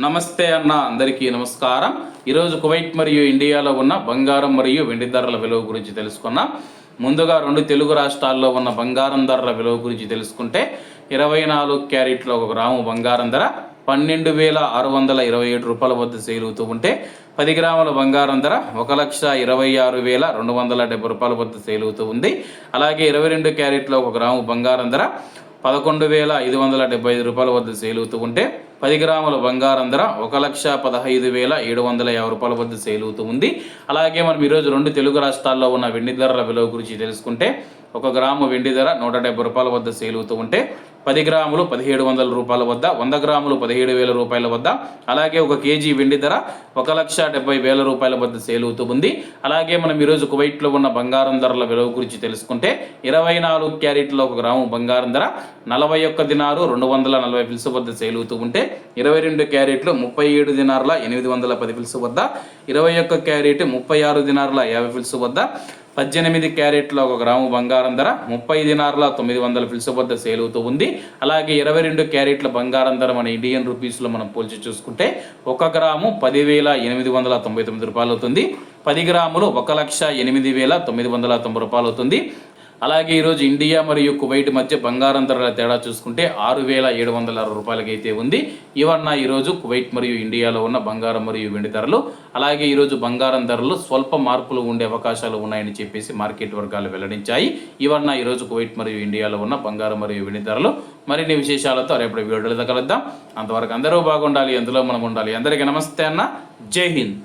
నమస్తే అన్న అందరికీ నమస్కారం. ఈరోజు కువైట్ మరియు ఇండియాలో ఉన్న బంగారం మరియు వెండి ధరల విలువ గురించి తెలుసుకున్నాం. ముందుగా రెండు తెలుగు రాష్ట్రాల్లో ఉన్న బంగారం ధరల విలువ గురించి తెలుసుకుంటే ఇరవై నాలుగు క్యారెట్ల ఒక గ్రాము బంగారం ధర పన్నెండు వేల ఆరు వందల ఇరవై ఏడు రూపాయల వద్ద సేల్ అవుతూ ఉంటే పది గ్రాముల బంగారం ధర ఒక లక్ష ఇరవై ఆరు వేల రెండు వందల డెబ్బై రూపాయల వద్ద సేల్ అవుతూ ఉంది. అలాగే ఇరవై రెండు క్యారెట్ల ఒక గ్రాము బంగారం ధర పదకొండు వేల ఐదు వందల డెబ్బై ఐదు రూపాయల వద్ద సేల్ అవుతూ ఉంటే పది గ్రాముల బంగారం ధర ఒక లక్ష పదహైదు వేల ఏడు వందల యాభై రూపాయల వద్ద సేల్ అవుతూ ఉంది. అలాగే మనం ఈరోజు రెండు తెలుగు రాష్ట్రాల్లో ఉన్న వెండి ధరల విలువ గురించి తెలుసుకుంటే ఒక గ్రాము వెండి ధర నూట డెబ్బై రూపాయల వద్ద సేల్ అవుతూ ఉంటే పది గ్రాములు పదిహేడు వందల రూపాయల వద్ద వంద గ్రాములు పదిహేడు వేల రూపాయల వద్ద అలాగే ఒక కేజీ వెండి ధర ఒక లక్ష డెబ్బై వేల రూపాయల వద్ద సేల్ అవుతూ ఉంది. అలాగే మనం ఈరోజు కువైట్లో ఉన్న బంగారం ధరల విలువ గురించి తెలుసుకుంటే ఇరవై నాలుగు క్యారెట్లో ఒక గ్రాము బంగారం ధర నలభై ఒక్క దినారు రెండు వందల నలభై పిలుసు వద్ద సేల్ అవుతూ ఉంటే ఇరవై రెండు క్యారెట్లు ముప్పై ఏడు దినార్ల ఎనిమిది వందల పది ఫిల్స్ వద్ద ఇరవై ఒక్క క్యారెట్ ముప్పై ఆరు దినార్ల యాభై ఫిల్స్ వద్ద పద్దెనిమిది క్యారెట్ల ఒక గ్రాము బంగారం ధర ముప్పై దినార్ల తొమ్మిది వందల ఫిల్స్ వద్ద సేల్ అవుతూ ఉంది. అలాగే ఇరవై రెండు క్యారెట్ల బంగారం ధర మన ఇండియన్ రూపీస్లో మనం పోల్చి చూసుకుంటే ఒక గ్రాము పదివేల ఎనిమిది వందల తొంభై తొమ్మిది రూపాయలు అవుతుంది పది గ్రాములు ఒక లక్ష ఎనిమిది వేల తొమ్మిది వందల తొంభై రూపాయలు అవుతుంది అలాగే ఈరోజు ఇండియా మరియు కువైట్ మధ్య బంగారం ధరల తేడా చూసుకుంటే ఆరు వేల ఏడు వందల అరవై రూపాయలకైతే ఉంది. ఇవన్న ఈరోజు కువైట్ మరియు ఇండియాలో ఉన్న బంగారం మరియు వెండి ధరలు అలాగే ఈరోజు బంగారం ధరలు స్వల్ప మార్పులు ఉండే అవకాశాలు ఉన్నాయని చెప్పేసి మార్కెట్ వర్గాలు వెల్లడించాయి. ఇవన్న ఈరోజు కువైట్ మరియు ఇండియాలో ఉన్న బంగారం మరియు వెండి ధరలు. మరిన్ని విశేషాలతో రేపటి వీడియోలో కలుద్దాం. అంతవరకు అందరూ బాగుండాలి అందులో మనం ఉండాలి. అందరికీ నమస్తే అన్న. జై హింద్.